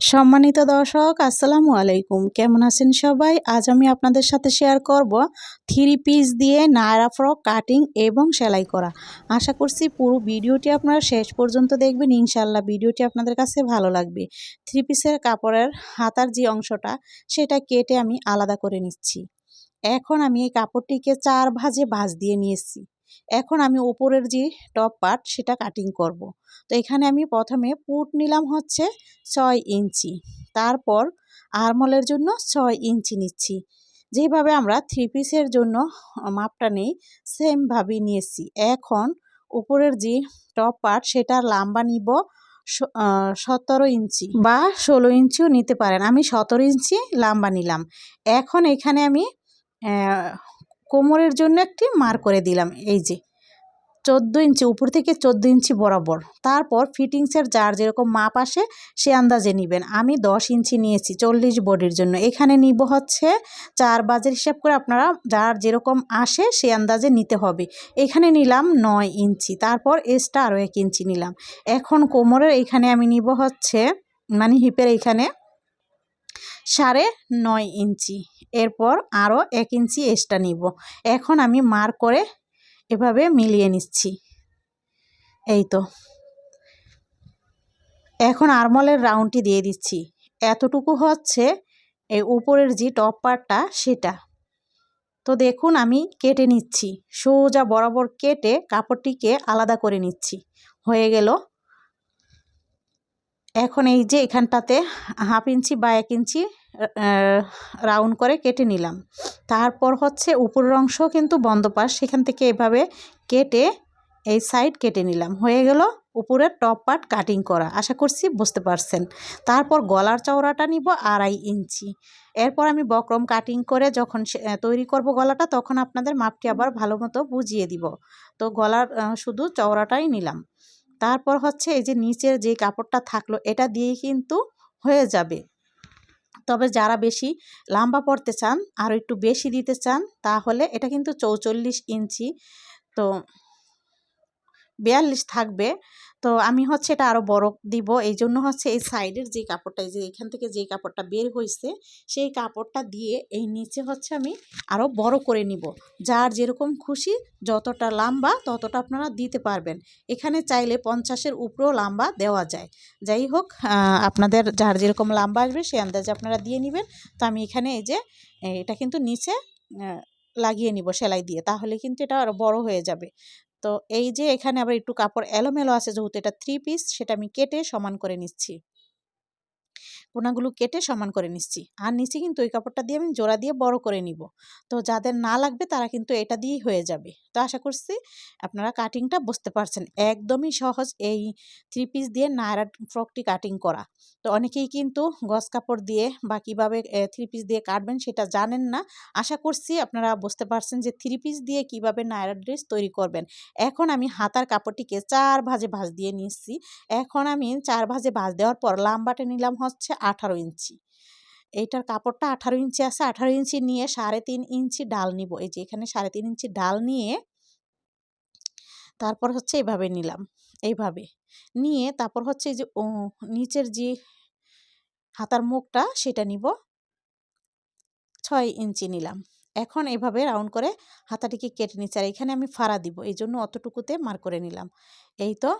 সম্মানিত দর্শক, আসসালামু আলাইকুম। কেমন আছেন সবাই? আজ আমি আপনাদের সাথে শেয়ার করব থ্রি পিস দিয়ে নায়রা ফ্রক কাটিং এবং সেলাই করা। আশা করছি পুরো ভিডিওটি আপনারা শেষ পর্যন্ত দেখবেন। ইনশাল্লাহ ভিডিওটি আপনাদের কাছে ভালো লাগবে। থ্রি পিসের কাপড়ের হাতার যে অংশটা, সেটা কেটে আমি আলাদা করে নিচ্ছি। এখন আমি এই কাপড়টিকে চার ভাজে ভাজ দিয়ে নিয়েছি। এখন আমি উপরের যে টপ পার্ট সেটা কাটিং করব। তো এখানে আমি প্রথমে পুট নিলাম হচ্ছে ছয় ইঞ্চি, তারপর আরমলের জন্য ছয় ইঞ্চি নিচ্ছি। যেভাবে আমরা থ্রি পিসের জন্য মাপটা নেই সেমভাবেই নিয়েছি। এখন উপরের যে টপ পার্ট সেটার লাম্বা নিব সতেরো ইঞ্চি বা ষোলো ইঞ্চিও নিতে পারেন। আমি সতেরো ইঞ্চি লাম্বা নিলাম। এখন এখানে আমি কোমরের জন্য একটি মার করে দিলাম, এই যে। চোদ্দ ইঞ্চি, উপর থেকে চোদ্দ ইঞ্চি বরাবর। তারপর ফিটিংসের যার যেরকম মাপ আসে, সে আন্দাজে নেবেন। আমি দশ ইঞ্চি নিয়েছি চল্লিশ বডির জন্য। এখানে নিব হচ্ছে চার বাজের হিসাব করে আপনারা যার যেরকম আসে, সে আন্দাজে নিতে হবে। এখানে নিলাম নয় ইঞ্চি, তারপর এসটা আরও এক ইঞ্চি নিলাম। এখন কোমরের এখানে আমি নিব হচ্ছে মানে হিপের এইখানে সাড়ে নয় ইঞ্চি। এরপর আরও এক ইঞ্চি এক্সট্রা নিব। এখন আমি মার করে এভাবে মিলিয়ে নিচ্ছি। এই তো। এখন আরমলের রাউন্ডটি দিয়ে দিচ্ছি। এতটুকু হচ্ছে এই উপরের যে টপ পার্টটা সেটা। তো দেখুন, আমি কেটে নিচ্ছি। সোজা বরাবর কেটে কাপড়টিকে আলাদা করে নিচ্ছি। হয়ে গেল এখন এই যে এখানটাতে হাফ ইঞ্চি বা এক ইঞ্চি রাউন্ড করে কেটে নিলাম। তারপর হচ্ছে উপরের অংশ কিন্তু বন্ধ পাশ, সেখান থেকে এভাবে কেটে এই সাইড কেটে নিলাম। হয়ে গেল উপরের টপ পার্ট কাটিং করা। আশা করছি বুঝতে পারছেন। তারপর গলার চওড়াটা নিব আড়াই ইঞ্চি। এরপর আমি বক্রম কাটিং করে যখন তৈরি করব গলাটা, তখন আপনাদের মাপটি আবার ভালো মতো বুঝিয়ে দিব। তো গলার শুধু চওড়াটাই নিলাম। তারপর হচ্ছে এই যে নিচের যে কাপড়টা থাকল, এটা দিয়েই কিন্তু হয়ে যাবে। তবে যারা বেশি লম্বা পড়তে চান আর একটু বেশি দিতে চান, তাহলে এটা কিন্তু চৌচল্লিশ ইঞ্চি, তো বিয়াল্লিশ থাকবে। তো আমি হচ্ছে এটা আরও বড় দিব। এই জন্য হচ্ছে এই সাইডের যে কাপড়টা যে এখান থেকে যে কাপড়টা বের হয়েছে সেই কাপড়টা দিয়ে এই নিচে হচ্ছে আমি আরও বড় করে নিব। যার যেরকম খুশি যতটা লম্বা ততটা আপনারা দিতে পারবেন। এখানে চাইলে পঞ্চাশের উপরেও লাম্বা দেওয়া যায়। যাই হোক আপনাদের যার যেরকম লম্বা আসবে সেই আন্দাজে আপনারা দিয়ে নেবেন। তো আমি এখানে এই যে এটা কিন্তু নিচে লাগিয়ে নিব সেলাই দিয়ে। তাহলে কিন্তু এটা আরও বড় হয়ে যাবে। তো এই যে এখানে আবার একটু কাপড় এলোমেলো আছে যেহেতু এটা থ্রি পিস সেটা আমি কেটে সমান করে নিচ্ছি। কোনাগুলো কেটে সমান করে নিচ্ছি। আর নিচে কিন্তু ওই কাপড়টা দিয়ে আমি জোড়া দিয়ে বড় করে নিব। তো যাদের না লাগবে তারা কিন্তু এটা দিয়েই হয়ে যাবে। তো আশা করছি আপনারা কাটিংটা বুঝতে পারছেন। একদমই সহজ এই থ্রি পিস দিয়ে নায়রা ফ্রকটি কাটিং করা। তো অনেকেই কিন্তু গস কাপড় দিয়ে বা কীভাবে থ্রি পিস দিয়ে কাটবেন সেটা জানেন না। আশা করছি আপনারা বুঝতে পারছেন যে থ্রি পিস দিয়ে কীভাবে নায়রা ড্রেস তৈরি করবেন। এখন আমি হাতার কাপড়টিকে চার ভাজে ভাজ দিয়ে নিচ্ছি। এখন আমি চার ভাজে ভাজ দেওয়ার পর লাম্বাটে নিলাম হচ্ছে আঠারো ইঞ্চি। এইটার কাপড়টা আঠারো ইঞ্চি আছে, আঠারো ইঞ্চি নিয়ে সাড়ে তিন ইঞ্চি ডাল নিব। এই যে এখানে সাড়ে তিন ইঞ্চি ডাল নিয়ে তারপর হচ্ছে এইভাবে নিলাম, এইভাবে। নিয়ে তারপর হচ্ছে যে নিচের যে হাতার মুখটা সেটা নিব। ছয় ইঞ্চি নিলাম। এখন এভাবে রাউন্ড করে হাতাটিকে কেটে নিচ্ছি আর এখানে আমি ফাড়া দিব এই জন্য অতটুকুতে মার করে নিলাম। এই তো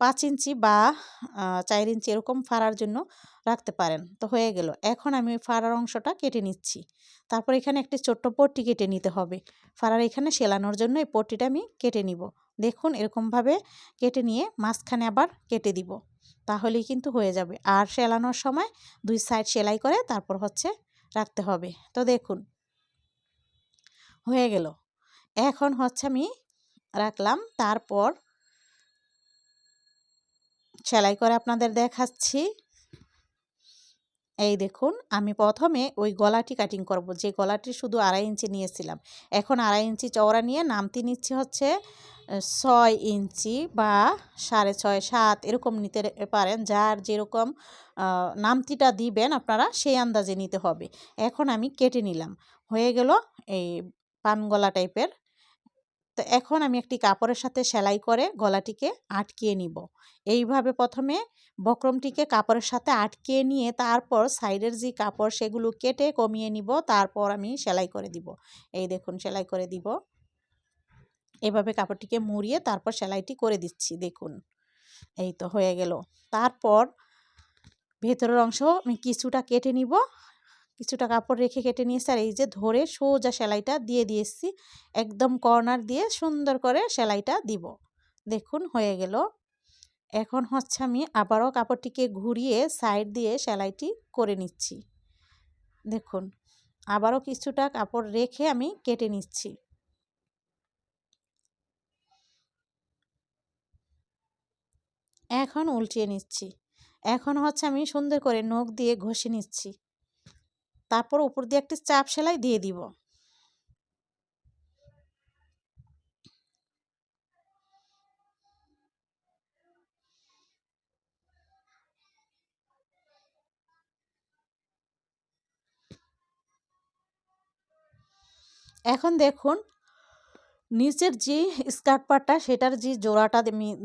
পাঁচ ইঞ্চি বা চার ইঞ্চি এরকম ফাড়ার জন্য রাখতে পারেন। তো হয়ে গেল। এখন আমি ফাড়ার অংশটা কেটে নিচ্ছি। তারপর এখানে একটি ছোট্ট পট্টি কেটে নিতে হবে। ফাড়ার এখানে সেলানোর জন্য এই পট্টিটা আমি কেটে নিব। দেখুন এরকমভাবে কেটে নিয়ে মাঝখানে আবার কেটে দিব। তাহলেই কিন্তু হয়ে যাবে। আর সেলানোর সময় দুই সাইড সেলাই করে তারপর হচ্ছে রাখতে হবে। তো দেখুন। হয়ে গেল। এখন হচ্ছে আমি রাখলাম। তারপর সেলাই করে আপনাদের দেখাচ্ছি। এই দেখুন, আমি প্রথমে ওই গলাটি কাটিং করব। যে গলাটি শুধু আড়াই ইঞ্চি নিয়েছিলাম। এখন আড়াই ইঞ্চি চওড়া নিয়ে নামতি নিচ্ছি হচ্ছে ছয় ইঞ্চি বা সাড়ে ছয়, সাত এরকম নিতে পারেন। যার যেরকম নামতিটা দিবেন আপনারা, সেই আন্দাজে নিতে হবে। এখন আমি কেটে নিলাম। হয়ে গেল এই পান গলা টাইপের তো এখন আমি একটি কাপড়ের সাথে সেলাই করে গলাটিকে আটকিয়ে নিব। এইভাবে প্রথমে বক্রমটিকে কাপড়ের সাথে আটকিয়ে নিয়ে তারপর সাইডের যে কাপড় সেগুলো কেটে কমিয়ে নিব, তারপর আমি সেলাই করে দিব। এই দেখুন, সেলাই করে দিব। এভাবে কাপড়টিকে মুড়িয়ে তারপর সেলাইটি করে দিচ্ছি, দেখুন। এই তো হয়ে গেল। তারপর ভেতরের অংশ আমি কিছুটা কেটে নিব। কিছুটা কাপড় রেখে কেটে নিয়েছি আর এই যে ধরে সোজা সেলাইটা দিয়ে দিয়েছি একদম কর্নার দিয়ে সুন্দর করে সেলাইটা দিব। দেখুন হয়ে গেল। এখন হচ্ছে আমি আবারও কাপড়টিকে ঘুরিয়ে সাইড দিয়ে সেলাইটি করে নিচ্ছি। দেখুন, আবারও কিছুটা কাপড় রেখে আমি কেটে নিচ্ছি। এখন উল্টিয়ে নিচ্ছি। এখন হচ্ছে আমি সুন্দর করে নখ দিয়ে ঘষে নিচ্ছি। তারপর উপর দিয়ে একটি চাপ সেলাই দিয়ে দিব। এখন দেখুন নিচের যে স্কার্ট পাটটা, সেটার যে জোড়াটা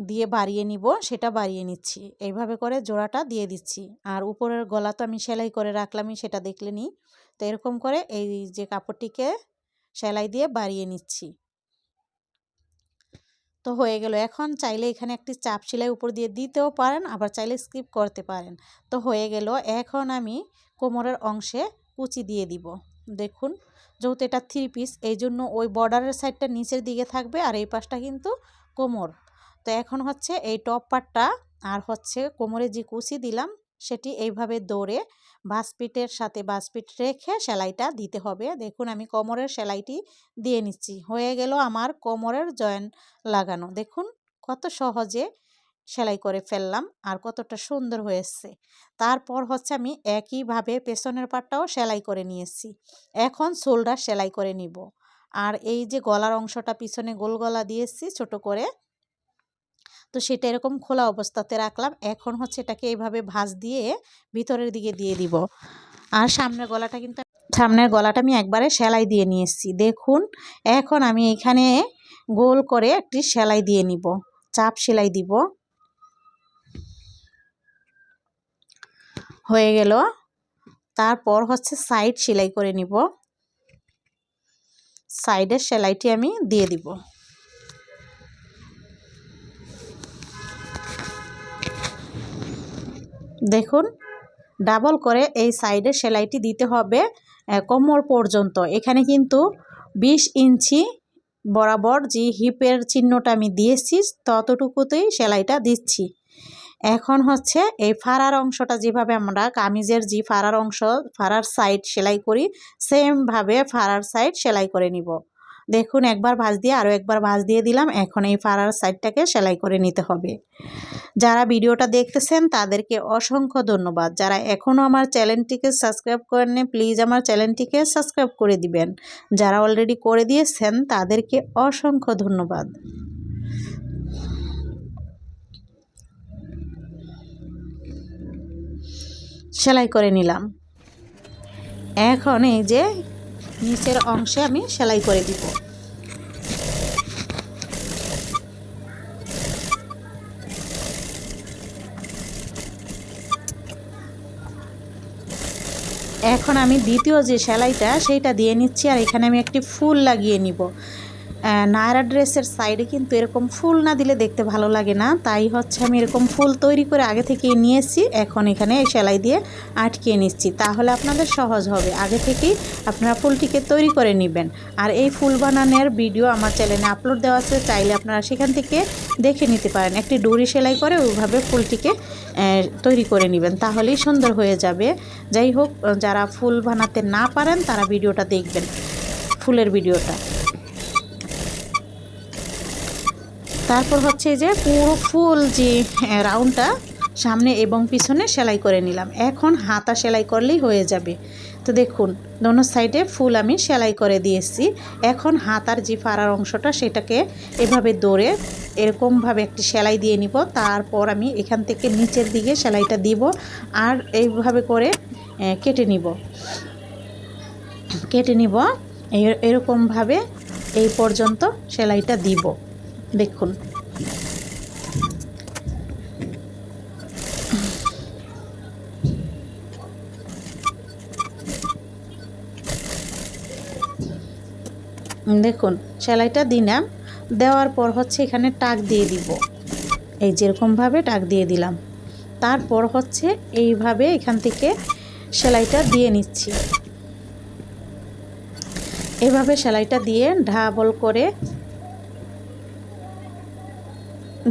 দিয়ে বাড়িয়ে নিব, সেটা বাড়িয়ে নিচ্ছি। এইভাবে করে জোড়াটা দিয়ে দিচ্ছি। আর উপরের গলা তো আমি সেলাই করে রাখলামই, সেটা দেখলে নিই তো এরকম করে এই যে কাপড়টিকে সেলাই দিয়ে বাড়িয়ে নিচ্ছি। তো হয়ে গেল। এখন চাইলে এখানে একটি চাপ সেলাই উপর দিয়ে দিতেও পারেন, আবার চাইলে স্কিপ করতে পারেন। তো হয়ে গেল। এখন আমি কোমরের অংশে কুচি দিয়ে দিব। দেখুন। যেহেতু এটা থ্রি পিস এই জন্য ওই বর্ডারের সাইডটা নিচের দিকে থাকবে আর এই পাশটা কিন্তু কোমর। তো এখন হচ্ছে এই টপ পার্টটা আর হচ্ছে কোমরে যে কুচি দিলাম, সেটি এইভাবে দৌড়ে বাসপিটের সাথে বাসপিট রেখে সেলাইটা দিতে হবে। দেখুন আমি কোমরের সেলাইটি দিয়ে নিচ্ছি। হয়ে গেল আমার কোমরের জয়েন্ট লাগানো। দেখুন কত সহজে সেলাই করে ফেললাম। আর কতটা সুন্দর হয়েছে। তারপর হচ্ছে আমি একইভাবে পেছনের পাটটাও সেলাই করে নিয়েছি। এখন শোল্ডার সেলাই করে নিব। আর এই যে গলার অংশটা পিছনে গোল গলা দিয়েছি ছোট করে। তো সেটা এরকম খোলা অবস্থাতে রাখলাম। এখন হচ্ছে এটাকে এইভাবে ভাঁজ দিয়ে ভিতরের দিকে দিয়ে দিব। আর সামনের গলাটা কিন্তু সামনের গলাটা আমি একবারে সেলাই দিয়ে নিয়ে এসেছি দেখুন, এখন আমি এখানে গোল করে একটি সেলাই দিয়ে নিব। চাপ সেলাই দিব। হয়ে গেল। তারপর হচ্ছে সাইড সেলাই করে নিব। সাইডের সেলাইটি আমি দিয়ে দিব। দেখুন ডাবল করে এই সাইডের সেলাইটি দিতে হবে কোমর পর্যন্ত। এখানে কিন্তু বিশ ইঞ্চি বরাবর যে হিপের চিহ্নটা আমি দিয়েছি, ততটুকুতেই সেলাইটা দিচ্ছি। এখন হচ্ছে এই ফাড়ার অংশটা যেভাবে আমরা কামিজের যে ফাড়ার অংশ, ফাড়ার সাইড সেলাই করি সেমভাবে ফাড়ার সাইড সেলাই করে নিব। দেখুন, একবার ভাঁজ দিয়ে আরও একবার ভাঁজ দিয়ে দিলাম, এখন এই ফাড়ার সাইডটাকে সেলাই করে নিতে হবে। যারা ভিডিওটা দেখতেছেন, তাদেরকে অসংখ্য ধন্যবাদ। যারা এখনও আমার চ্যানেলটিকে সাবস্ক্রাইব করেননি প্লিজ আমার চ্যানেলটিকে সাবস্ক্রাইব করে দিবেন। যারা অলরেডি করে দিয়েছেন, তাদেরকে অসংখ্য ধন্যবাদ। সেলাই করে নিলাম। এখন এই যে নিচের অংশে আমি সেলাই করে দিব। এখন আমি দ্বিতীয় যে সেলাইটা, সেইটা দিয়ে নিচ্ছি আর এখানে আমি একটি ফুল লাগিয়ে নিব। নায়রা ড্রেসের সাইডে কিন্তু এরকম ফুল না দিলে দেখতে ভালো লাগে না। তাই হচ্ছে আমি এরকম ফুল তৈরি করে আগে থেকেই নিয়েছি। এখন এখানে এই সেলাই দিয়ে আটকিয়ে নিচ্ছি। তাহলে আপনাদের সহজ হবে। আগে থেকেই আপনারা ফুলটিকে তৈরি করে নেবেন। আর এই ফুল বানানোর ভিডিও আমার চ্যানেলে আপলোড দেওয়া আছে। চাইলে আপনারা সেখান থেকে দেখে নিতে পারেন। একটি ডুরি সেলাই করে ওইভাবে ফুলটিকে তৈরি করে নেবেন। তাহলেই সুন্দর হয়ে যাবে। যাই হোক, যারা ফুল বানাতে না পারেন, তারা ভিডিওটা দেখবেন। ফুলের ভিডিওটা। তারপর হচ্ছে যে পুরো ফুল যে রাউন্ডটা সামনে এবং পিছনে সেলাই করে নিলাম। এখন হাতা সেলাই করলেই হয়ে যাবে। তো দেখুন, দোনো সাইডে ফুল আমি সেলাই করে দিয়েছি। এখন হাতার যে ফাড়ার অংশটা সেটাকে এভাবে দৌড়ে এরকমভাবে একটি সেলাই দিয়ে নিব। তারপর আমি এখান থেকে নিচের দিকে সেলাইটা দিব আর এইভাবে করে কেটে নিব। কেটে নিব। এরকমভাবে এই পর্যন্ত সেলাইটা দিব। দেখুন দেখুন, সেলাইটা দিলাম। দেওয়ার পর হচ্ছে এখানে টাক দিয়ে দিব। এই যেরকমভাবে টাক দিয়ে দিলাম। তারপর হচ্ছে এইভাবে এখান থেকে সেলাইটা দিয়ে নিচ্ছি। এভাবে সেলাইটা দিয়ে ঢাবল করে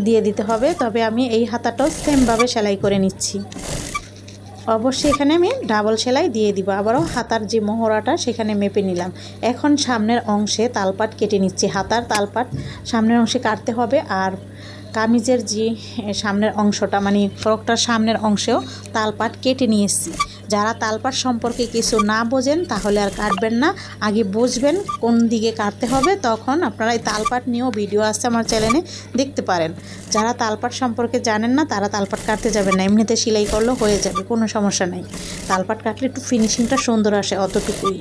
দিয়ে দিতে হবে। তবে আমি এই হাতাটাও সেমভাবে সেলাই করে নিচ্ছি। অবশ্যই এখানে আমি ডাবল সেলাই দিয়ে দিব। আবারও হাতার যে মোহরাটা সেখানে মেপে নিলাম। এখন সামনের অংশে তালপাট কেটে নিচ্ছি। হাতার তালপাট সামনের অংশে কাটতে হবে আর কামিজের যে সামনের অংশটা মানে ফ্রকটার সামনের অংশেও তালপাট কেটে নিয়ে এসেছি। যারা তালপাট সম্পর্কে কিছু না বোঝেন তাহলে আর কাটবেন না। আগে বুঝবেন কোন দিকে কাটতে হবে, তখন আপনারা এই তালপাট নিয়েও ভিডিও আছে আমার চ্যানেলে দেখতে পারেন। যারা তালপাট সম্পর্কে জানেন না, তারা তালপাট কাটতে যাবেন না। এমনিতে সেলাই করলেও হয়ে যাবে, কোনো সমস্যা নেই। তালপাট কাটলে একটু ফিনিশিংটা সুন্দর আসে অতটুকুই।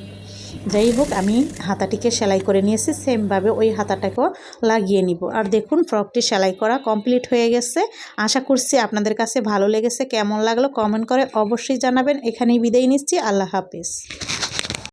যাই হোক, আমি হাতাটিকে সেলাই করে নিয়েছি, সেমভাবে ওই হাতাটাকেও লাগিয়ে নিব। আর দেখুন, ফ্রকটি সেলাই করা কমপ্লিট হয়ে গেছে। আশা করছি আপনাদের কাছে ভালো লেগেছে। কেমন লাগল কমেন্ট করে অবশ্যই জানাবেন। এখানেই বিদায় নিচ্ছি। আল্লাহ হাফিজ।